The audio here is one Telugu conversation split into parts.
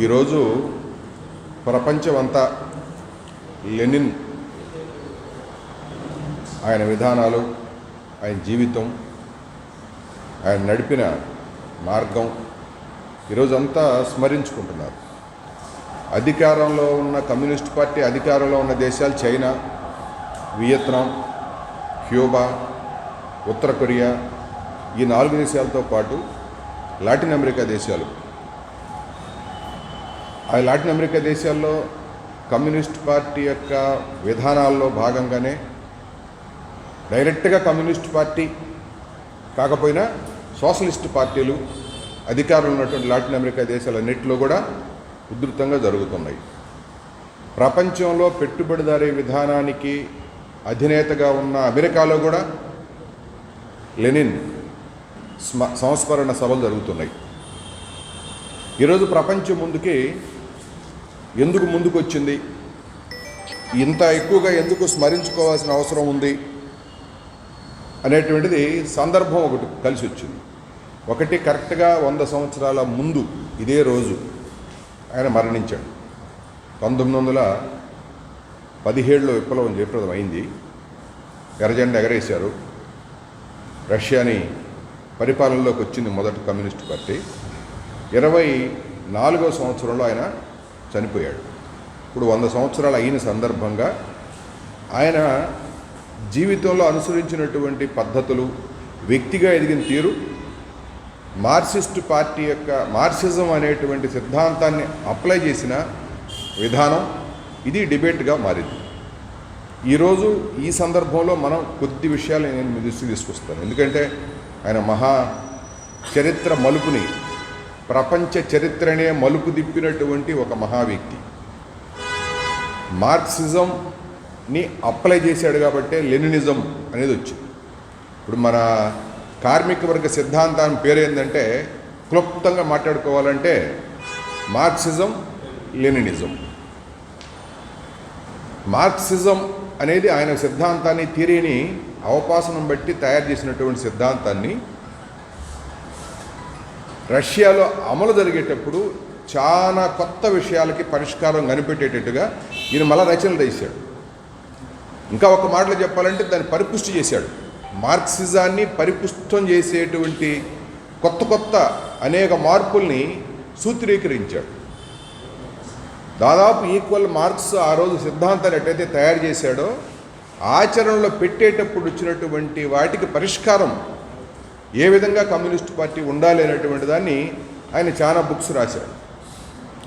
ఈరోజు ప్రపంచమంతా లెనిన్ ఆయన విధానాలు ఆయన జీవితం ఆయన నడిపిన మార్గం ఈరోజంతా స్మరించుకుంటున్నారు. అధికారంలో ఉన్న కమ్యూనిస్ట్ పార్టీ అధికారంలో ఉన్న దేశాలు చైనా వియత్నాం క్యూబా ఉత్తర కొరియా ఈ నాలుగు దేశాలతో పాటు లాటిన్ అమెరికా దేశాలు ఆ లాటిన్ అమెరికా దేశాల్లో కమ్యూనిస్ట్ పార్టీ యొక్క విధానాల్లో భాగంగానే డైరెక్ట్గా కమ్యూనిస్ట్ పార్టీ కాకపోయినా సోషలిస్ట్ పార్టీలు అధికారులు ఉన్నటువంటి లాటిన్ అమెరికా దేశాలన్నింటిలో కూడా ఉధృతంగా జరుగుతున్నాయి. ప్రపంచంలో పెట్టుబడిదారీ విధానానికి అధినేతగా ఉన్న అమెరికాలో కూడా లెనిన్ స్మ సంస్మరణ సభలు జరుగుతున్నాయి. ఈరోజు ప్రపంచం ముందుకి ఎందుకు ముందుకు వచ్చింది ఇంత ఎక్కువగా ఎందుకు స్మరించుకోవాల్సిన అవసరం ఉంది? అనేటువంటిది సందర్భం ఒకటి కలిసి వచ్చింది. ఒకటి కరెక్ట్గా వంద సంవత్సరాల ముందు ఇదే రోజు ఆయన మరణించాడు. పంతొమ్మిది వందల పదిహేడులో విప్లవం జయప్రదం అయింది. ఎర్రజెండ ఎగరేశారు. రష్యాని పరిపాలనలోకి వచ్చింది మొదటి కమ్యూనిస్ట్ పార్టీ. ఇరవై నాలుగో సంవత్సరంలో ఆయన చనిపోయాడు. ఇప్పుడు వంద సంవత్సరాలు అయిన సందర్భంగా ఆయన జీవితంలో అనుసరించినటువంటి పద్ధతులు వ్యక్తిగా ఎదిగిన తీరు మార్క్సిస్ట్ పార్టీ యొక్క మార్క్సిజం అనేటువంటి సిద్ధాంతాన్ని అప్లై చేసిన విధానం ఇది డిబేట్గా మారింది. ఈరోజు ఈ సందర్భంలో మనం కొద్ది విషయాలు నేను మీ దృష్టికి తీసుకొస్తాను. ఎందుకంటే ఆయన మహా చరిత్ర మలుపుని ప్రపంచ చరిత్రనే మలుపు తిప్పినటువంటి ఒక మహా వ్యక్తి మార్క్సిజంని అప్లై చేశాడు కాబట్టే లెనినిజం అనేది వచ్చింది. ఇప్పుడు మన కార్మిక వర్గ సిద్ధాంతం పేరు ఏంటంటే క్లుప్తంగా మాట్లాడుకోవాలంటే మార్క్సిజం లెనినిజం. మార్క్సిజం అనేది ఆయన సిద్ధాంతాన్ని తీరిని అవపాసనం బట్టి తయారు చేసినటువంటి సిద్ధాంతాన్ని రష్యాలో అమలు జరిగేటప్పుడు చాలా కొత్త విషయాలకి పరిష్కారం కనిపెట్టేటట్టుగా ఈయన మళ్ళా రచనలు చేశాడు ఇంకా ఒక మాటలో చెప్పాలంటే దాన్ని పరిపుష్టి చేశాడు. మార్క్సిజాన్ని పరిపుష్టం చేసేటువంటి కొత్త కొత్త అనేక మార్పుల్ని సూత్రీకరించాడు. దాదాపు ఈక్వల్ మార్క్స్ ఆ రోజు సిద్ధాంతాలు ఎట్టయితే తయారు చేశాడో ఆచరణలో పెట్టేటప్పుడు వచ్చినటువంటి వాటికి పరిష్కారం ఏ విధంగా కమ్యూనిస్ట్ పార్టీ ఉండాలి అనేటువంటి దాన్ని ఆయన చాలా బుక్స్ రాశాడు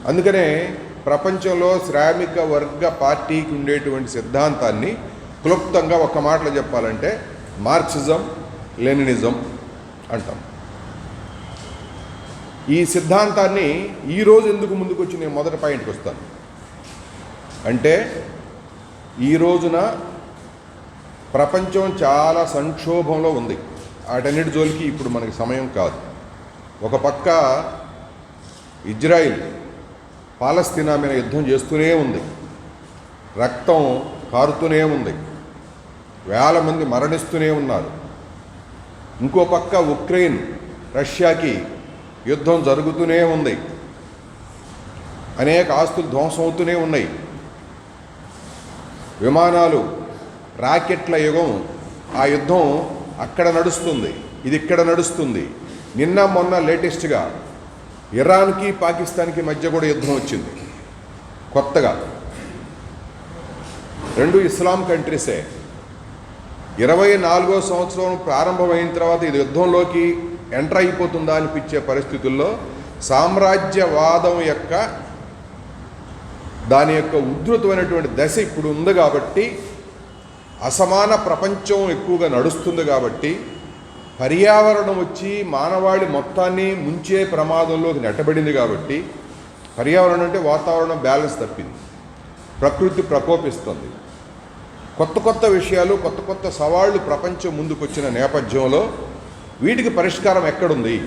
అందుకనే ప్రపంచంలో శ్రామిక వర్గ పార్టీకి ఉండేటువంటి సిద్ధాంతాన్ని క్లుప్తంగా ఒక మాటలో చెప్పాలంటే మార్క్సిజం లెనినిజం అంటాం. ఈ సిద్ధాంతాన్ని ఈరోజు ఎందుకు ముందుకొచ్చి నేను మొదటి పాయింట్కి వస్తాను? అంటే ఈ రోజున ప్రపంచం చాలా సంక్షోభంలో ఉంది. వాటన్నిటి జోలికి ఇప్పుడు మనకి సమయం కాదు. ఒక పక్క ఇజ్రాయిల్ పాలస్తీనా మీద యుద్ధం చేస్తూనే ఉంది. రక్తం కారుతూనే ఉంది. వేల మంది మరణిస్తూనే ఉన్నారు. ఇంకో పక్క ఉక్రెయిన్ రష్యాకి యుద్ధం జరుగుతూనే ఉంది. అనేక ఆస్తులు ధ్వంసం అవుతూనే ఉన్నాయి. విమానాలు రాకెట్ల యుగం ఆ యుద్ధం అక్కడ నడుస్తుంది ఇది ఇక్కడ నడుస్తుంది. నిన్న మొన్న లేటెస్ట్గా ఇరాన్కి పాకిస్తాన్కి మధ్య కూడా యుద్ధం వచ్చింది. కొత్తగా. రెండు ఇస్లాం కంట్రీసే. ఇరవై నాలుగో సంవత్సరం ప్రారంభమైన తర్వాత ఇది యుద్ధంలోకి ఎంటర్ అయిపోతుందా అనిపించే పరిస్థితుల్లో సామ్రాజ్యవాదం యొక్క దాని యొక్క ఉధృతమైనటువంటి దశ ఇప్పుడు ఉంది కాబట్టి అసమాన ప్రపంచం ఎక్కువగా నడుస్తుంది కాబట్టి పర్యావరణం వచ్చి మానవాళి మొత్తాన్ని ముంచే ప్రమాదంలోకి నెట్టబడింది కాబట్టి పర్యావరణం అంటే వాతావరణం బ్యాలెన్స్ తప్పింది. ప్రకృతి ప్రకోపిస్తుంది. కొత్త కొత్త విషయాలు కొత్త కొత్త సవాళ్ళు ప్రపంచం ముందుకొచ్చిన నేపథ్యంలో వీటికి పరిష్కారం ఎక్కడుంది?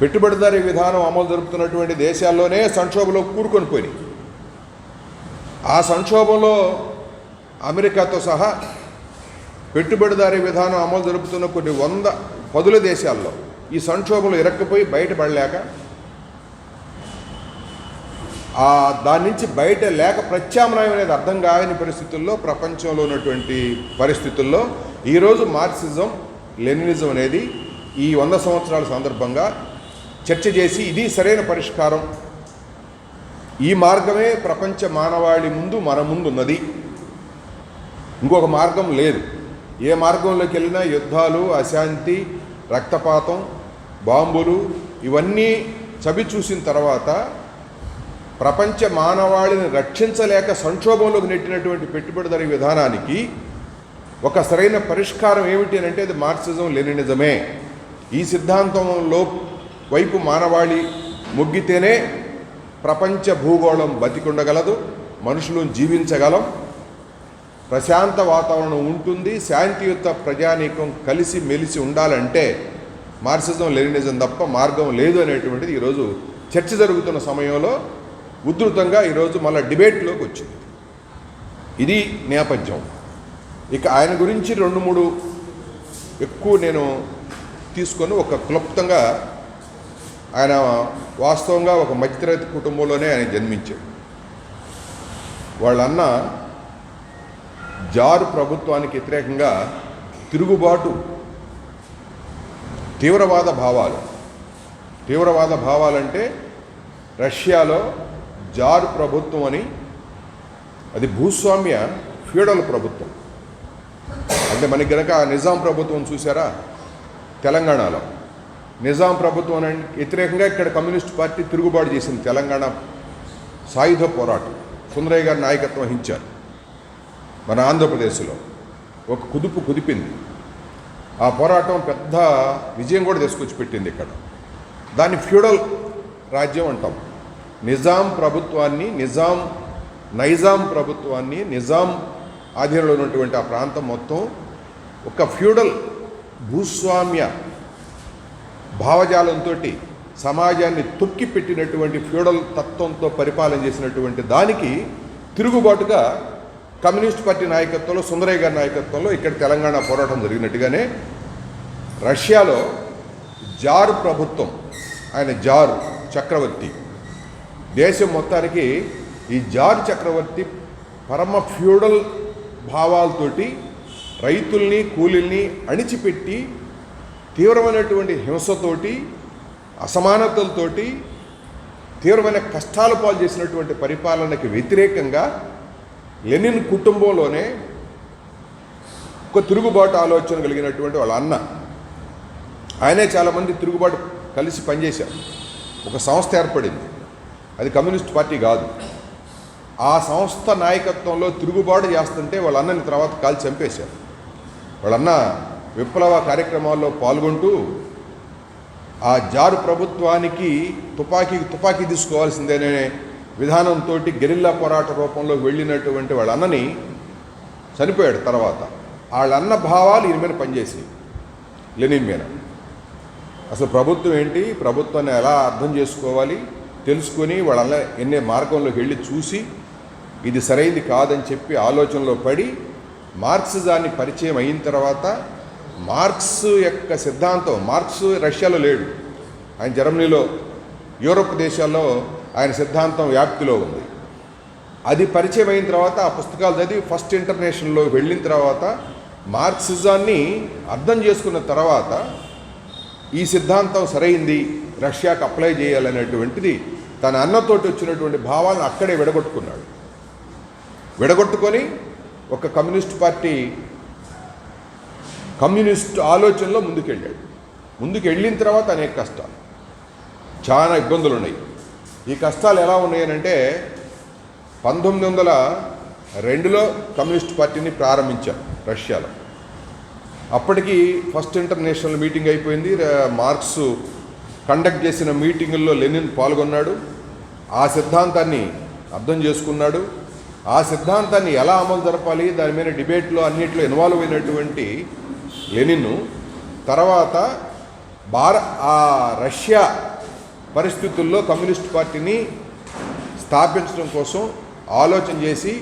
పెట్టుబడిదారీ విధానం అమలు జరుపుతున్నటువంటి దేశాల్లోనే సంక్షోభంలో కూరుకొని పోయినాయి. ఆ సంక్షోభంలో అమెరికాతో సహా పెట్టుబడిదారీ విధానం అమలు జరుపుతున్న కొన్ని వంద పదుల దేశాల్లో ఈ సంక్షోభంలో ఇరక్కపోయి బయటపడలేక ఆ దాని నుంచి బయట లేక ప్రత్యామ్నాయం అనేది అర్థం కాని పరిస్థితుల్లో ప్రపంచంలో ఉన్నటువంటి పరిస్థితుల్లో ఈరోజు మార్క్సిజం లెనినిజం అనేది ఈ వంద సంవత్సరాల సందర్భంగా చర్చ చేసి ఇది సరైన పరిష్కారం. ఈ మార్గమే ప్రపంచ మానవాళి ముందు మన ముందు ఉన్నది ఇంకొక మార్గం లేదు. ఏ మార్గంలోకి వెళ్ళినా యుద్ధాలు అశాంతి రక్తపాతం బాంబులు ఇవన్నీ చవి చూసిన తర్వాత ప్రపంచ మానవాళిని రక్షించలేక సంక్షోభంలోకి నెట్టినటువంటి పెట్టుబడిదారి విధానానికి ఒక సరైన పరిష్కారం ఏమిటి అని అంటే అది మార్క్సిజం లెనినిజమే. ఈ సిద్ధాంతంలో వైపు మానవాళి మొగ్గితేనే ప్రపంచ భూగోళం బతికుండగలదు మనుషులను జీవించగలం. ప్రశాంత వాతావరణం ఉంటుంది శాంతియుత ప్రజానీకం కలిసి మెలిసి ఉండాలంటే మార్క్సిజం లెనినిజం తప్ప మార్గం లేదు అనేటువంటిది ఈరోజు చర్చ జరుగుతున్న సమయంలో ఉధృతంగా ఈరోజు మళ్ళీ డిబేట్లోకి వచ్చింది. ఇది నేపథ్యం. ఇక ఆయన గురించి రెండు మూడు ఎక్కువ నేను తీసుకొని ఒక క్లుప్తంగా ఆయన వాస్తవంగా ఒక మధ్యతరగతి కుటుంబంలోనే ఆయన జన్మించాడు. వాళ్ళన్న జారు ప్రభుత్వానికి వ్యతిరేకంగా తిరుగుబాటు తీవ్రవాద భావాలు. తీవ్రవాద భావాలంటే రష్యాలో జారు ప్రభుత్వం అని అది భూస్వామ్య ఫ్యూడల్ ప్రభుత్వం. అంటే మనకి గనక ఆ నిజాం ప్రభుత్వం చూసారా తెలంగాణలో. నిజాం ప్రభుత్వం అని వ్యతిరేకంగా ఇక్కడ కమ్యూనిస్ట్ పార్టీ తిరుగుబాటు చేసింది తెలంగాణ సాయుధ పోరాటం. సుందరయ్య గారి నాయకత్వం వహించారు. మన ఆంధ్రప్రదేశ్లో ఒక కుదుపు కుదిపింది. ఆ పోరాటం పెద్ద విజయం కూడా తీసుకొచ్చి పెట్టింది ఇక్కడ. దాన్ని ఫ్యూడల్ రాజ్యం అంటాం. నిజాం ప్రభుత్వాన్ని నిజాం నైజాం ప్రభుత్వాన్ని నిజాం ఆధీనంలో ఉన్నటువంటి ఆ ప్రాంతం మొత్తం ఒక ఫ్యూడల్ భూస్వామ్య భావజాలంతో సమాజాన్ని తొక్కి పెట్టినటువంటి ఫ్యూడల్ తత్వంతో పరిపాలన చేసినటువంటి దానికి తిరుగుబాటుగా కమ్యూనిస్ట్ పార్టీ నాయకత్వంలో సుందరయ్య గారి నాయకత్వంలో ఇక్కడ తెలంగాణ పోరాటం జరిగినట్టుగానే రష్యాలో జారు ప్రభుత్వం ఆయన జారు చక్రవర్తి దేశం మొత్తానికి ఈ జారు చక్రవర్తి పరమ ఫ్యూడల్ భావాలతోటి రైతుల్ని కూలీల్ని అణిచిపెట్టి తీవ్రమైనటువంటి హింసతోటి అసమానతలతోటి తీవ్రమైన కష్టాలు పాలు చేసినటువంటి పరిపాలనకి వ్యతిరేకంగా లెనిన్ కుటుంబంలోనే ఒక తిరుగుబాటు ఆలోచన కలిగినటువంటి వాళ్ళ అన్న. ఆయనే చాలామంది తిరుగుబాటు కలిసి పనిచేశారు. ఒక సంస్థ ఏర్పడింది. అది కమ్యూనిస్ట్ పార్టీ కాదు. ఆ సంస్థ నాయకత్వంలో తిరుగుబాటు చేస్తుంటే వాళ్ళ అన్నని తర్వాత కాల్చి చంపేశారు. వాళ్ళన్న విప్లవ కార్యక్రమాల్లో పాల్గొంటూ ఆ జారు ప్రభుత్వానికి తుపాకీ తుపాకీ తీసుకోవాల్సిందేనే విధానంతో గెరిల్లా పోరాట రూపంలో వెళ్ళినటువంటి వాళ్ళ అన్నని చనిపోయాడు తర్వాత. వాళ్ళన్న భావాలు ఈయన మీద పనిచేసాయి లెనిన్ మీద. అసలు ప్రభుత్వం ఏంటి? ప్రభుత్వాన్ని ఎలా అర్థం చేసుకోవాలి? తెలుసుకొని వాళ్ళ ఎన్నే మార్గంలోకి వెళ్ళి చూసి ఇది సరైంది కాదని చెప్పి ఆలోచనలో పడి మార్క్సిజాన్ని పరిచయం అయిన తర్వాత మార్క్స్ యొక్క సిద్ధాంతం మార్క్స్ రష్యాలో లేడు. ఆయన జర్మనీలో యూరోప్ దేశాల్లో ఆయన సిద్ధాంతం వ్యాప్తిలో ఉంది. అది పరిచయం అయిన తర్వాత ఆ పుస్తకాలు చదివి ఫస్ట్ ఇంటర్నేషనల్లో వెళ్ళిన తర్వాత మార్క్సిజాన్ని అర్థం చేసుకున్న తర్వాత ఈ సిద్ధాంతం సరైంది రష్యాకు అప్లై చేయాలనేటువంటిది తన అన్నతోటి వచ్చినటువంటి భావాలను అక్కడే విడగొట్టుకున్నాడు. విడగొట్టుకొని ఒక కమ్యూనిస్ట్ పార్టీ కమ్యూనిస్ట్ ఆలోచనలో ముందుకెళ్ళాడు. ముందుకు వెళ్ళిన తర్వాత అనేక కష్టాలు చాలా ఇబ్బందులు ఉన్నాయి ఈ కష్టాలు ఎలా ఉన్నాయనంటే పంతొమ్మిది వందల రెండులో కమ్యూనిస్ట్ పార్టీని ప్రారంభించారు రష్యాలో. అప్పటికి ఫస్ట్ ఇంటర్నేషనల్ మీటింగ్ అయిపోయింది. మార్క్స్ కండక్ట్ చేసిన మీటింగుల్లో లెనిన్ పాల్గొన్నాడు. ఆ సిద్ధాంతాన్ని అర్థం చేసుకున్నాడు. ఆ సిద్ధాంతాన్ని ఎలా అమలు జరపాలి దాని మీద డిబేట్లో అన్నింటిలో ఇన్వాల్వ్ అయినటువంటి లెనిన్ తర్వాత భార ఆ రష్యా పరిస్థితుల్లో కమ్యూనిస్ట్ పార్టీని స్థాపించడం కోసం ఆలోచన చేసి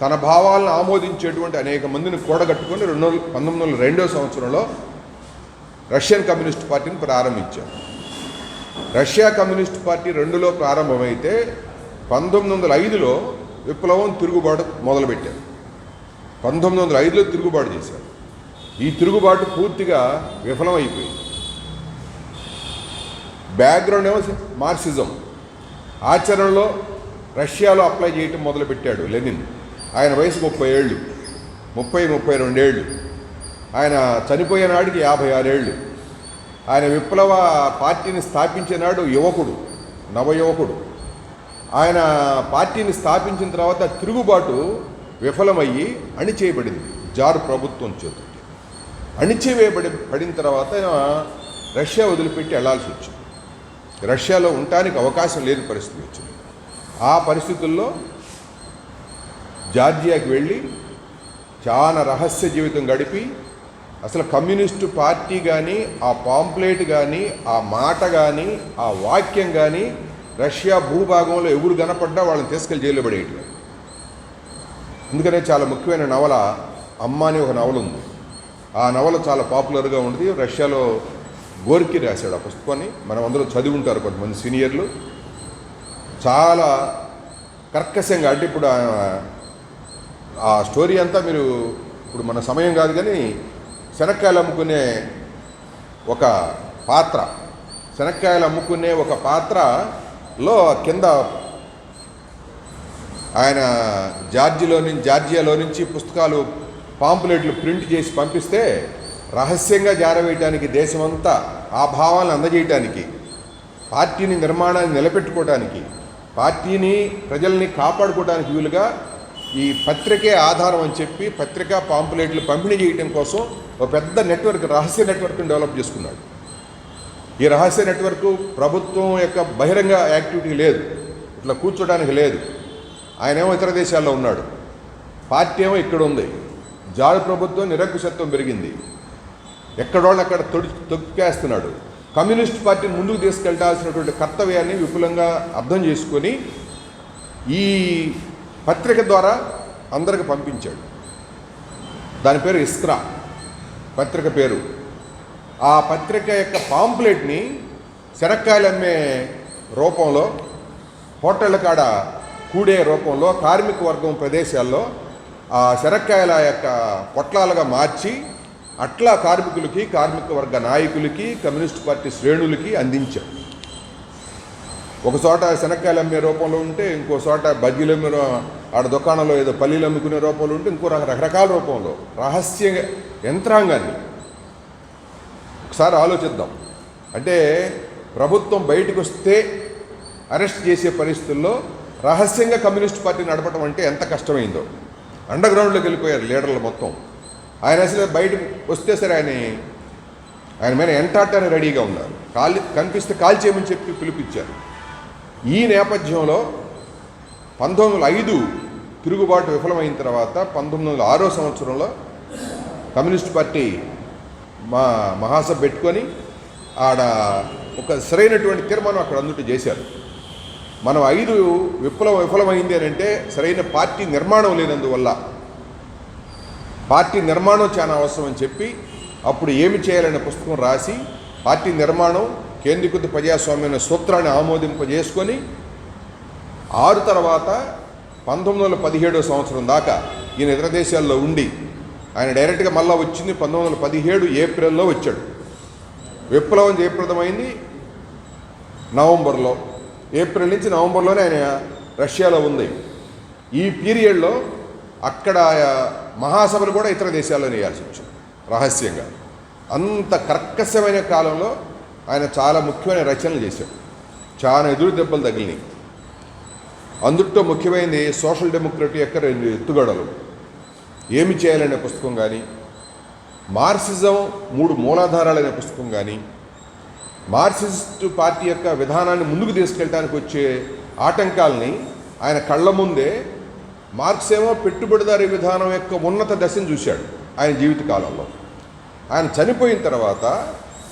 తన భావాలను ఆమోదించేటువంటి అనేక మందిని కూడగట్టుకొని రెండు వందల పంతొమ్మిది వందల రెండో సంవత్సరంలో రష్యన్ కమ్యూనిస్ట్ పార్టీని ప్రారంభించారు. రష్యా కమ్యూనిస్ట్ పార్టీ రెండులో ప్రారంభమైతే పంతొమ్మిది వందల ఐదులో విప్లవం తిరుగుబాటు మొదలుపెట్టారు. పంతొమ్మిది వందల ఐదులో తిరుగుబాటు చేశారు. ఈ తిరుగుబాటు పూర్తిగా విఫలమైపోయింది. బ్యాక్గ్రౌండ్ ఏమో మార్క్సిజం ఆచరణలో రష్యాలో అప్లై చేయటం మొదలుపెట్టాడు లెనిన్. ఆయన వయసు ముప్పై ఏళ్ళు. ముప్పై ముప్పై రెండేళ్ళు. ఆయన చనిపోయే నాటికి యాభై ఆరేళ్ళు. ఆయన విప్లవ పార్టీని స్థాపించినాడు యువకుడు నవయువకుడు. ఆయన పార్టీని స్థాపించిన తర్వాత తిరుగుబాటు విఫలమయ్యి అణిచేయబడింది జారు ప్రభుత్వం చేతులకి. అణిచివేయబడి పడిన తర్వాత రష్యా వదిలిపెట్టి వెళ్ళాల్సి వచ్చింది. రష్యాలో ఉండటానికి అవకాశం లేని పరిస్థితి వచ్చింది. ఆ పరిస్థితుల్లో జార్జియాకి వెళ్ళి చాలా రహస్య జీవితం గడిపి అసలు కమ్యూనిస్టు పార్టీ కానీ ఆ పాంప్లెట్ కానీ ఆ మాట కానీ ఆ వాక్యం కానీ రష్యా భూభాగంలో ఎవరు కనపడ్డా వాళ్ళని తీసుకెళ్ళి జైల్లో పడేయట్లేదు అందుకనే చాలా ముఖ్యమైన నవల అమ్మ అని ఒక నవల ఉంది. ఆ నవల చాలా పాపులర్గా ఉంది రష్యాలో గోర్కి రాశాడు ఆ పుస్తకాన్ని. మనం అందరూ చదివి ఉంటారు కొంతమంది సీనియర్లు. చాలా కర్కశంగా అంటే ఇప్పుడు ఆ- ఆ స్టోరీ అంతా మీరు ఇప్పుడు మన సమయం కాదు కానీ శనక్కాయలు అమ్ముకునే ఒక పాత్ర శనక్కాయలు అమ్ముకునే ఒక పాత్రలో కింద ఆయన జార్జిలో నుంచి జార్జియాలో నుంచి పుస్తకాలు పాంపులెట్లు ప్రింట్ చేసి పంపిస్తే రహస్యంగా జారవేయటానికి దేశమంతా ఆ భావాలను అందజేయటానికి పార్టీని నిర్మాణాన్ని నిలబెట్టుకోవటానికి పార్టీని ప్రజల్ని కాపాడుకోవడానికి వీలుగా ఈ పత్రికే ఆధారం అని చెప్పి పత్రికా పాంపులెట్లు పంపిణీ చేయడం కోసం ఒక పెద్ద నెట్వర్క్ రహస్య నెట్వర్క్ని డెవలప్ చేసుకున్నాడు. ఈ రహస్య నెట్వర్క్ ప్రభుత్వం యొక్క బహిరంగ యాక్టివిటీ లేదు. ఇట్లా కూర్చోడానికి లేదు. ఆయనేమో ఇతర దేశాల్లో ఉన్నాడు. పార్టీ ఏమో ఇక్కడ ఉంది. జాడు ప్రభుత్వం నిరంకుశత్వం పెరిగింది. ఎక్కడోళ్ళు అక్కడ తొడి తొక్కేస్తున్నాడు. కమ్యూనిస్ట్ పార్టీని ముందుకు తీసుకెళ్ళాల్సినటువంటి కర్తవ్యాన్ని విపులంగా అర్థం చేసుకొని ఈ పత్రిక ద్వారా అందరికి పంపించాడు. దాని పేరు ఇస్క్రా. పత్రిక పేరు. ఆ పత్రిక యొక్క పాంప్లెట్ని శనక్కాయలు అమ్మే రూపంలో హోటళ్ళ కాడ కూడే రూపంలో కార్మిక వర్గం ప్రదేశాల్లో ఆ శనక్కాయల యొక్క పొట్లాలుగా మార్చి అట్లా కార్మికులకి కార్మిక వర్గ నాయకులకి కమ్యూనిస్ట్ పార్టీ శ్రేణులకి అందించాం. ఒక చోట శనక్కాయలు అమ్మే రూపంలో ఉంటే ఇంకో చోట బజ్జీలు అమ్మే ఆడ దుకాణంలో ఏదో పల్లీలు అమ్ముకునే రూపంలో ఉంటే ఇంకో రకరకాల రూపంలో రహస్య యంత్రాంగాన్ని. ఒకసారి ఆలోచిద్దాం. అంటే ప్రభుత్వం బయటకు వస్తే అరెస్ట్ చేసే పరిస్థితుల్లో రహస్యంగా కమ్యూనిస్ట్ పార్టీ నడపడం అంటే ఎంత కష్టమైందో. అండర్గ్రౌండ్లోకి వెళ్ళిపోయారు లీడర్లు మొత్తం. ఆయన అసలు బయట వస్తే సరే ఆయన ఆయన మీద ఎంటాటానికి రెడీగా ఉన్నారు. కాల్ కనిపిస్తే కాల్ చేయమని చెప్పి పిలిపించారు. ఈ నేపథ్యంలో పంతొమ్మిది వందల ఐదు తిరుగుబాటు విఫలమైన తర్వాత పంతొమ్మిది వందల ఆరో సంవత్సరంలో కమ్యూనిస్ట్ పార్టీ మా మహాసభ పెట్టుకొని ఆడ ఒక సరైనటువంటి తీర్మానం అక్కడ అందుట చేశారు. మనం ఐదు విప్లవం విఫలమైంది అని అంటే సరైన పార్టీ నిర్మాణం లేనందువల్ల పార్టీ నిర్మాణం చాలా అవసరం అని చెప్పి అప్పుడు ఏమి చేయాలనే పుస్తకం రాసి పార్టీ నిర్మాణం కేంద్రీకృత ప్రజాస్వామ్య సూత్రాన్ని ఆమోదింపజేసుకొని ఆరు తర్వాత పంతొమ్మిది వందల పదిహేడో సంవత్సరం దాకా ఈయన ఇతర దేశాల్లో ఉండి ఆయన డైరెక్ట్గా మళ్ళీ వచ్చింది పంతొమ్మిది వందల పదిహేడు ఏప్రిల్లో వచ్చాడు. విప్లవం జయప్రదమైంది నవంబర్లో. ఏప్రిల్ నుంచి నవంబర్లోనే ఆయన రష్యాలో ఉంది. ఈ పీరియడ్లో అక్కడ మహాసభలు కూడా ఇతర దేశాల్లో వేయాల్సి వచ్చింది రహస్యంగా. అంత కర్కశమైన కాలంలో ఆయన చాలా ముఖ్యమైన రచనలు చేశాడు. చాలా ఎదురు దెబ్బలు తగిలినాయి. అందుట్లో ముఖ్యమైనది సోషల్ డెమోక్రటీ యొక్క రెండు ఎత్తుగడలు. ఏమి చేయాలనే పుస్తకం కానీ మార్క్సిజం మూడు మూలాధారాలనే పుస్తకం కానీ మార్క్సిస్ట్ పార్టీ యొక్క విధానాన్ని ముందుకు తీసుకెళ్ళడానికి వచ్చే ఆటంకాలని ఆయన కళ్ళ ముందే మార్క్స్ ఏమో పెట్టుబడిదారీ విధానం యొక్క ఉన్నత దశను చూశాడు ఆయన జీవితకాలంలో ఆయన చనిపోయిన తర్వాత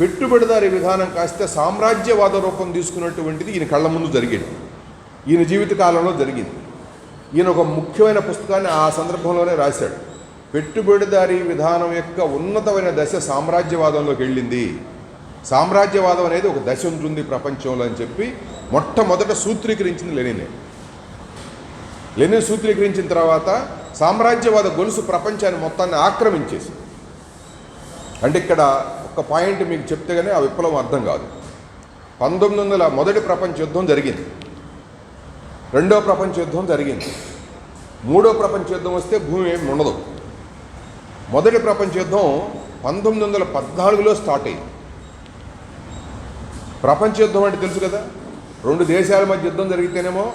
పెట్టుబడిదారీ విధానం కాస్త సామ్రాజ్యవాద రూపం తీసుకున్నటువంటిది ఈయన కళ్ళ ముందు జరిగింది. ఈయన జీవితకాలంలో జరిగింది. ఈయన ఒక ముఖ్యమైన పుస్తకాన్ని ఆ సందర్భంలోనే రాశాడు. పెట్టుబడిదారీ విధానం యొక్క ఉన్నతమైన దశ సామ్రాజ్యవాదంలోకి వెళ్ళింది. సామ్రాజ్యవాదం అనేది ఒక దశ ఉంటుంది ప్రపంచంలో అని చెప్పి మొట్టమొదట సూత్రీకరించింది లెనినే. లెనిన్ సూత్రీకరించిన తర్వాత సామ్రాజ్యవాద గొలుసు ప్రపంచాన్ని మొత్తాన్ని ఆక్రమించేసి అంటే ఇక్కడ ఒక పాయింట్ మీకు చెప్తే కానీ ఆ విప్లవం అర్థం కాదు. పంతొమ్మిది వందల మొదటి ప్రపంచ యుద్ధం జరిగింది. రెండో ప్రపంచ యుద్ధం జరిగింది. మూడో ప్రపంచ యుద్ధం వస్తే భూమి ఏమి ఉండదు. మొదటి ప్రపంచ యుద్ధం పంతొమ్మిది వందల పద్నాలుగులో స్టార్ట్ అయింది. ప్రపంచ యుద్ధం అంటే తెలుసు కదా? రెండు దేశాల మధ్య యుద్ధం జరిగితేనేమో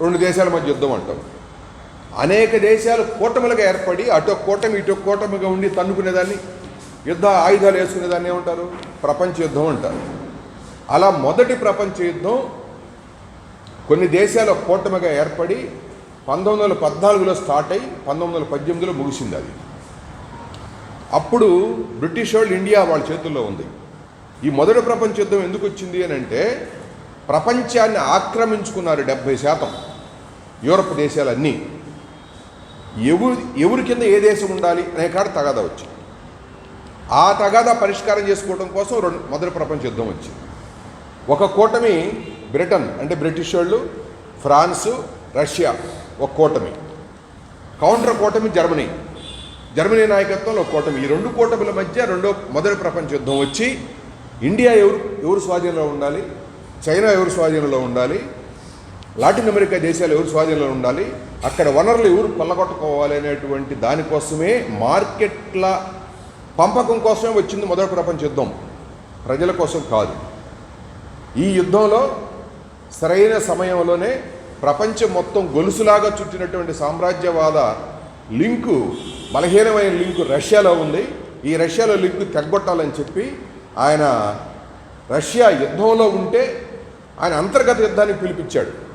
రెండు దేశాల మధ్య యుద్ధం అంటాం. అనేక దేశాలు కూటమిలుగా ఏర్పడి అటు కూటమి ఇటు కూటమిగా ఉండి తన్నుకునేదాన్ని యుద్ధ ఆయుధాలు వేసుకునేదాన్ని ఏమంటారు? ప్రపంచ యుద్ధం అంటారు. అలా మొదటి ప్రపంచ యుద్ధం కొన్ని దేశాల కూటమిగా ఏర్పడి పంతొమ్మిది వందల పద్నాలుగులో స్టార్ట్ అయ్యి పంతొమ్మిది వందల పద్దెనిమిదిలో ముగిసింది అది. అప్పుడు బ్రిటిష్ వాళ్ళు ఇండియా వాళ్ళ చేతుల్లో ఉంది. ఈ మొదటి ప్రపంచ యుద్ధం ఎందుకు వచ్చింది అని అంటే ప్రపంచాన్ని ఆక్రమించుకున్నారు డెబ్భై శాతం. యూరప్ దేశాలన్నీ. ఎవరు ఎవరి కింద ఏ దేశం ఉండాలి అనే కాడ తగాదా వచ్చింది. ఆ తగాదా పరిష్కారం చేసుకోవడం కోసం రెండు మొదటి ప్రపంచ యుద్ధం వచ్చింది. ఒక కూటమి బ్రిటన్ అంటే బ్రిటిష్ వాళ్ళు ఫ్రాన్సు రష్యా ఒక కూటమి. కౌంటర్ కూటమి జర్మనీ. జర్మనీ నాయకత్వంలో ఒక కూటమి. ఈ రెండు కూటమిల మధ్య రెండో మొదటి ప్రపంచ యుద్ధం వచ్చి ఇండియా ఎవరు ఎవరు స్వాధీనంలో ఉండాలి? చైనా ఎవరు స్వాధీనంలో ఉండాలి? లాటిన్ అమెరికా దేశాలు ఎవరు స్వాధీనంలో ఉండాలి? అక్కడ వనరులు ఎవరు కొల్లగొట్టుకోవాలి అనేటువంటి దానికోసమే మార్కెట్ల పంపకం కోసమే వచ్చింది మొదటి ప్రపంచ యుద్ధం. ప్రజల కోసం కాదు. ఈ యుద్ధంలో సరైన సమయంలోనే ప్రపంచం మొత్తం గొలుసులాగా చుట్టినటువంటి సామ్రాజ్యవాద లింకు బలహీనమైన లింకు రష్యాలో ఉంది. ఈ రష్యాలో లింకు తెగ్గొట్టాలని చెప్పి ఆయన రష్యా యుద్ధంలో ఉంటే ఆయన అంతర్గత యుద్ధానికి పిలిపించాడు.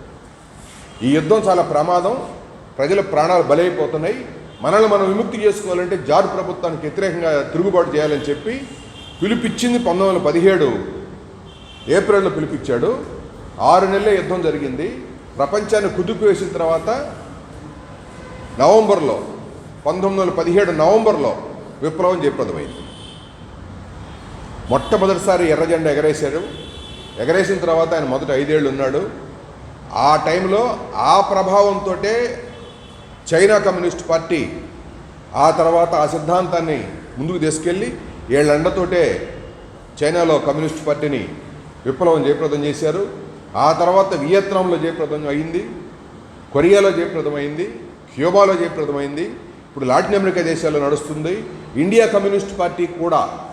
ఈ యుద్ధం చాలా ప్రమాదం. ప్రజల ప్రాణాలు బలైపోతున్నాయి. మనల్ని మనం విముక్తి చేసుకోవాలంటే జారు ప్రభుత్వానికి వ్యతిరేకంగా తిరుగుబాటు చేయాలని చెప్పి పిలిపించింది పంతొమ్మిది వందల పదిహేడు. ఏప్రిల్లో పిలిపించాడు. ఆరు నెలల యుద్ధం జరిగింది. ప్రపంచాన్ని కుదుపు వేసిన తర్వాత నవంబర్లో పంతొమ్మిది వందల పదిహేడు నవంబర్లో విప్లవం జయప్రదమైంది. మొట్టమొదటిసారి ఎర్రజెండ ఎగరేశారు ఎగరేసిన తర్వాత ఆయన మొదట ఐదేళ్ళు ఉన్నాడు. ఆ టైంలో ఆ ప్రభావంతో చైనా కమ్యూనిస్ట్ పార్టీ ఆ తర్వాత ఆ సిద్ధాంతాన్ని ముందుకు తీసుకెళ్ళి ఏళ్ళండతోటే చైనాలో కమ్యూనిస్ట్ పార్టీని విప్లవం జయప్రదం చేశారు. ఆ తర్వాత వియత్నాంలో జయప్రదం అయింది. కొరియాలో జయప్రదమైంది క్యూబాలో జయప్రదమైంది ఇప్పుడు లాటిన్ అమెరికా దేశాల్లో నడుస్తుంది. ఇండియా కమ్యూనిస్ట్ పార్టీ కూడా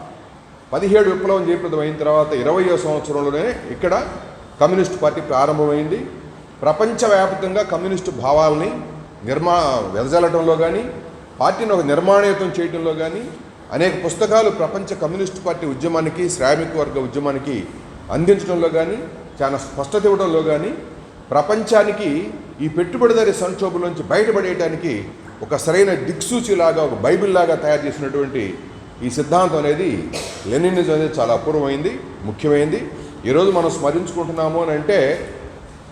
పదిహేడు విప్లవం జయప్రదం అయిన తర్వాత ఇరవయో సంవత్సరంలోనే ఇక్కడ కమ్యూనిస్ట్ పార్టీ ప్రారంభమైంది. ప్రపంచవ్యాప్తంగా కమ్యూనిస్టు భావాల్ని నిర్మా వెదజల్లటంలో కానీ పార్టీని ఒక నిర్మాణయుతం చేయడంలో కానీ అనేక పుస్తకాలు ప్రపంచ కమ్యూనిస్ట్ పార్టీ ఉద్యమానికి శ్రామిక వర్గ ఉద్యమానికి అందించడంలో కానీ చాలా స్పష్టత ఇవ్వడంలో కానీ ప్రపంచానికి ఈ పెట్టుబడిదారి సంక్షోభంలోంచి బయటపడేయడానికి ఒక సరైన దిక్సూచిలాగా ఒక బైబిల్ లాగా తయారు చేసినటువంటి ఈ సిద్ధాంతం అనేది లెనినిజం అనేది చాలా అపూర్వమైంది ముఖ్యమైంది. ఈరోజు మనం స్మరించుకుంటున్నాము అని అంటే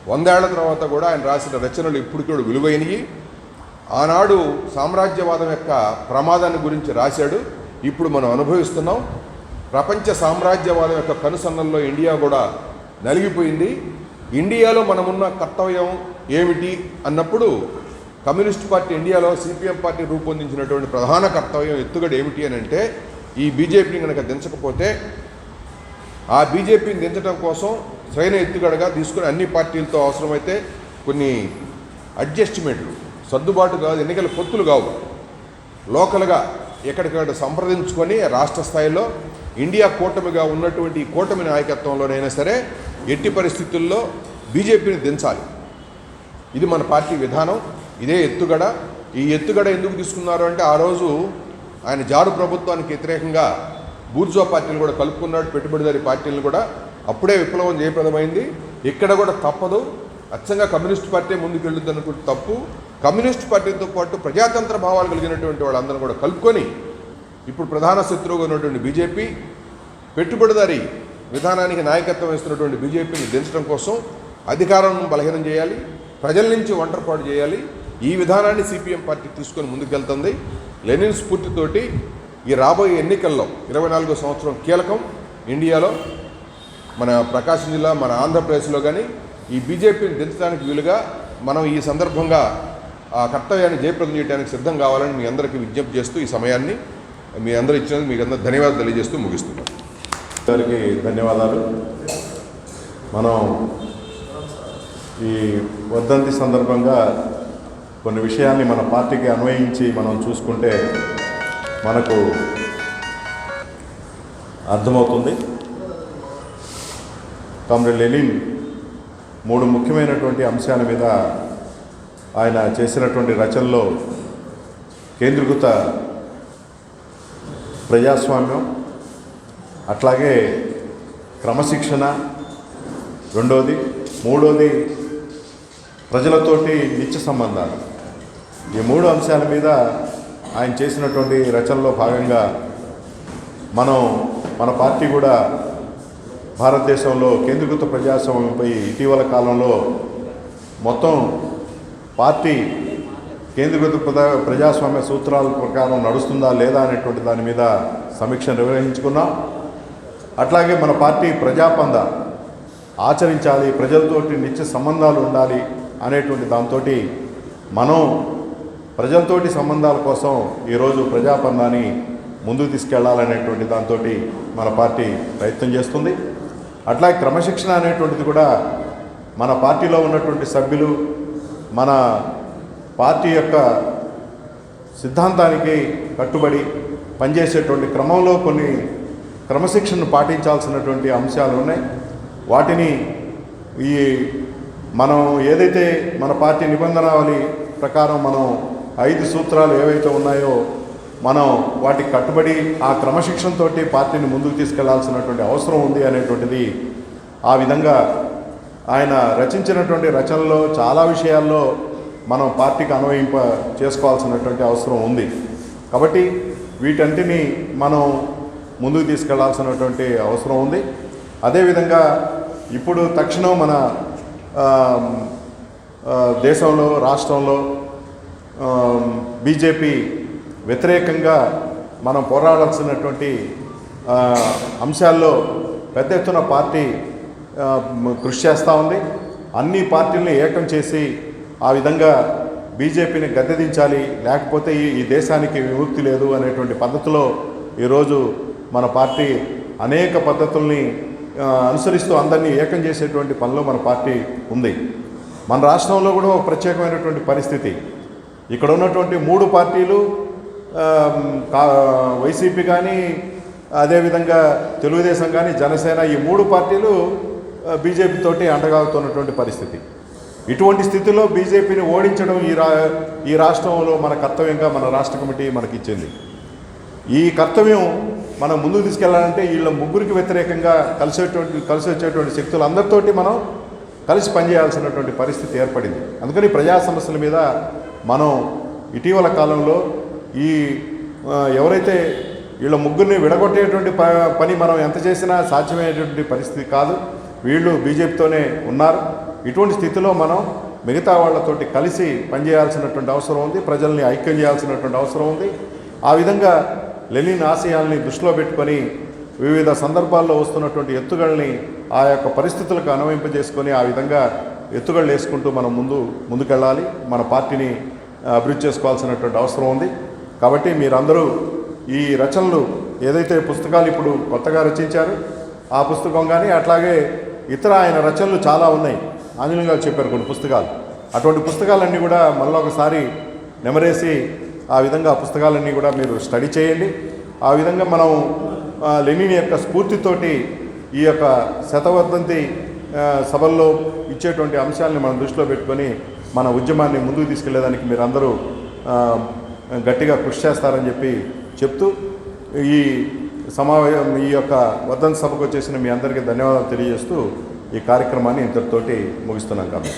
వందేళ్ళ తర్వాత కూడా ఆయన రాసిన రచనలు ఇప్పటికి కూడా విలువైనవి. ఆనాడు సామ్రాజ్యవాదం యొక్క ప్రమాదాన్ని గురించి రాశాడు ఇప్పుడు మనం అనుభవిస్తున్నాం. ప్రపంచ సామ్రాజ్యవాదం యొక్క కనుసన్నల్లో ఇండియా కూడా నలిగిపోయింది. ఇండియాలో మనమున్న కర్తవ్యం ఏమిటి అన్నప్పుడు కమ్యూనిస్ట్ పార్టీ ఇండియాలో సిపిఎం పార్టీ రూపొందించినటువంటి ప్రధాన కర్తవ్యం ఎత్తుగడ ఏమిటి అని అంటే ఈ బీజేపీని కనుక దించకపోతే ఆ బీజేపీని దించడం కోసం సరైన ఎత్తుగడగా తీసుకుని అన్ని పార్టీలతో అవసరమైతే కొన్ని అడ్జస్ట్మెంట్లు సర్దుబాటు కాదు ఎన్నికల పొత్తులు కావు. లోకల్గా ఎక్కడికక్కడ సంప్రదించుకొని రాష్ట్ర స్థాయిలో ఇండియా కూటమిగా ఉన్నటువంటి ఈ కూటమి నాయకత్వంలోనైనా సరే ఎట్టి పరిస్థితుల్లో బీజేపీని దించాలి. ఇది మన పార్టీ విధానం ఇదే ఎత్తుగడ. ఈ ఎత్తుగడ ఎందుకు తీసుకున్నారు అంటే ఆ రోజు ఆయన జారు ప్రభుత్వానికి వ్యతిరేకంగా బూర్జో పార్టీలు కూడా కలుపుకున్నాడు పెట్టుబడిదారి పార్టీలను కూడా. అప్పుడే విప్లవం జయప్రదమైంది. ఇక్కడ కూడా తప్పదు. అచ్చంగా కమ్యూనిస్ట్ పార్టీ ముందుకు కూడా తప్పు. కమ్యూనిస్ట్ పార్టీతో పాటు ప్రజాతంత్ర భావాలు కలిగినటువంటి వాళ్ళందరూ కూడా కలుపుకొని ఇప్పుడు ప్రధాన శత్రువుగా ఉన్నటువంటి బీజేపీ పెట్టుబడిదారి విధానానికి నాయకత్వం ఇస్తున్నటువంటి బీజేపీని దించడం కోసం అధికారం బలహీనం చేయాలి. ప్రజల నుంచి ఒంటరిపాటు చేయాలి. ఈ విధానాన్ని సిపిఎం పార్టీ తీసుకొని ముందుకెళ్తుంది. లెనిన్ స్ఫూర్తితోటి ఈ రాబోయే ఎన్నికల్లో ఇరవై నాలుగో సంవత్సరం కీలకం. ఇండియాలో మన ప్రకాశం జిల్లా మన ఆంధ్రప్రదేశ్లో కానీ ఈ బీజేపీని దించడానికి వీలుగా మనం ఈ సందర్భంగా ఆ కర్తవ్యాన్ని జయప్రదం చేయడానికి సిద్ధం కావాలని మీ అందరికీ విజ్ఞప్తి చేస్తూ ఈ సమయాన్ని మీ అందరూ ఇచ్చినందుకు మీకు అందరూ ధన్యవాదాలు తెలియజేస్తూ ముగిస్తున్నాను. గారికి ధన్యవాదాలు. మనం ఈ వర్ధంతి సందర్భంగా కొన్ని విషయాల్ని మన పార్టీకి అన్వయించి మనం చూసుకుంటే మనకు అర్థమవుతుంది. కామ్రేడ్ లెనిన్ మూడు ముఖ్యమైనటువంటి అంశాల మీద ఆయన చేసినటువంటి రచనలో కేంద్రీకృత ప్రజాస్వామ్యం అట్లాగే క్రమశిక్షణ రెండోది మూడోది ప్రజలతోటి నిత్య సంబంధాలు. ఈ మూడు అంశాల మీద ఆయన చేసినటువంటి రచనలో భాగంగా మనం మన పార్టీ కూడా భారతదేశంలో కేంద్రీకృత ప్రజాస్వామ్యంపై ఇటీవల కాలంలో మొత్తం పార్టీ కేంద్రీకృత ప్రజాస్వామ్య సూత్రాల ప్రకారం నడుస్తుందా లేదా అనేటువంటి దాని మీద సమీక్ష నిర్వహించుకున్నాం. అట్లాగే మన పార్టీ ప్రజాపంద ఆచరించాలి ప్రజలతోటి నిత్య సంబంధాలు ఉండాలి అనేటువంటి దాంతో మనం ప్రజలతోటి సంబంధాల కోసం ఈరోజు ప్రజాపందాన్ని ముందుకు తీసుకెళ్ళాలనేటువంటి దాంతో మన పార్టీ ప్రయత్నం చేస్తుంది. అట్లాగే క్రమశిక్షణ అనేటువంటిది కూడా మన పార్టీలో ఉన్నటువంటి సభ్యులు మన పార్టీ యొక్క సిద్ధాంతానికి కట్టుబడి పనిచేసేటువంటి క్రమంలో కొన్ని క్రమశిక్షణను పాటించాల్సినటువంటి అంశాలు ఉన్నాయి. వాటిని ఈ మనం ఏదైతే మన పార్టీ నిబంధనావళి ప్రకారం మనం ఐదు సూత్రాలు ఏవైతే ఉన్నాయో మనం వాటికి కట్టుబడి ఆ క్రమశిక్షణతో పార్టీని ముందుకు తీసుకెళ్ళాల్సినటువంటి అవసరం ఉంది అనేటువంటిది ఆ విధంగా ఆయన రచించినటువంటి రచనలో చాలా విషయాల్లో మనం పార్టీకి అన్వయింప చేసుకోవాల్సినటువంటి అవసరం ఉంది. కాబట్టి వీటంటిని మనం ముందుకు తీసుకెళ్ళాల్సినటువంటి అవసరం ఉంది. అదేవిధంగా ఇప్పుడు తక్షణం మన దేశంలో రాష్ట్రంలో బీజేపీ వ్యతిరేకంగా మనం పోరాడాల్సినటువంటి అంశాల్లో పెద్ద ఎత్తున పార్టీ కృషి చేస్తూ ఉంది. అన్ని పార్టీల్ని ఏకం చేసి ఆ విధంగా బీజేపీని గద్దెదించాలి లేకపోతే ఈ దేశానికి విముక్తి లేదు అనేటువంటి పద్ధతిలో ఈరోజు మన పార్టీ అనేక పద్ధతుల్ని అనుసరిస్తూ అందరినీ ఏకం చేసేటువంటి పనిలో మన పార్టీ ఉంది. మన రాష్ట్రంలో కూడా ఒక ప్రత్యేకమైనటువంటి పరిస్థితి. ఇక్కడ ఉన్నటువంటి మూడు పార్టీలు కా- వైసీపీ కానీ అదేవిధంగా తెలుగుదేశం కానీ జనసేన ఈ మూడు పార్టీలు బీజేపీతోటి బీజేపీ అండగాగుతున్నటువంటి పరిస్థితి. ఇటువంటి స్థితిలో బీజేపీని ఓడించడం ఈ రా ఈ రాష్ట్రంలో మన కర్తవ్యంగా మన రాష్ట్ర కమిటీ మనకి ఇచ్చింది ఈ కర్తవ్యం మనం ముందుకు తీసుకెళ్ళాలంటే వీళ్ళ ముగ్గురికి వ్యతిరేకంగా కలిసేటువంటి కలిసి వచ్చేటువంటి శక్తులు అందరితోటి మనం కలిసి పనిచేయాల్సినటువంటి పరిస్థితి ఏర్పడింది. అందుకని ప్రజా సమస్యల మీద మనం ఇటీవల కాలంలో ఈ ఎవరైతే వీళ్ళ ముగ్గురిని విడగొట్టేటువంటి ప పని మనం ఎంత చేసినా సాధ్యమయ్యేటువంటి పరిస్థితి కాదు. వీళ్ళు బీజేపీతోనే ఉన్నారు. ఇటువంటి స్థితిలో మనం మిగతా వాళ్ళతోటి కలిసి పనిచేయాల్సినటువంటి అవసరం ఉంది. ప్రజల్ని ఐక్యం చేయాల్సినటువంటి అవసరం ఉంది. ఆ విధంగా లెనిన్ ఆశయాల్ని దృష్టిలో పెట్టుకొని వివిధ సందర్భాల్లో వస్తున్నటువంటి ఎత్తుగల్ని ఆ యొక్క పరిస్థితులకు అన్వయింపజేసుకొని ఆ విధంగా ఎత్తుగళ్ళు వేసుకుంటూ మనం ముందు ముందుకెళ్ళాలి. మన పార్టీని అభివృద్ధి చేసుకోవాల్సినటువంటి అవసరం ఉంది. కాబట్టి మీరందరూ ఈ రచనలు ఏదైతే పుస్తకాలు ఇప్పుడు కొత్తగా రచించారు ఆ పుస్తకం కానీ అట్లాగే ఇతర ఆయన రచనలు చాలా ఉన్నాయి. ఆంజనేయ గారు చెప్పారు కొన్ని పుస్తకాలు. అటువంటి పుస్తకాలన్నీ కూడా మళ్ళీ ఒకసారి నెమరేసి ఆ విధంగా ఆ పుస్తకాలన్నీ కూడా మీరు స్టడీ చేయండి. ఆ విధంగా మనం లెనిన్ యొక్క స్ఫూర్తితోటి ఈ యొక్క శతవర్ధంతి సభల్లో ఇచ్చేటువంటి అంశాలని మనం దృష్టిలో పెట్టుకొని మన ఉద్యమాన్ని ముందుకు తీసుకెళ్ళేదానికి మీరందరూ గట్టిగా కృషి చేస్తారని చెప్పి చెప్తూ ఈ సమావేశం ఈ యొక్క వర్ధన్ సభకు వచ్చేసిన మీ అందరికీ ధన్యవాదాలు తెలియజేస్తూ ఈ కార్యక్రమాన్ని ఇంతటితోటి ముగిస్తున్నాం కాబట్టి.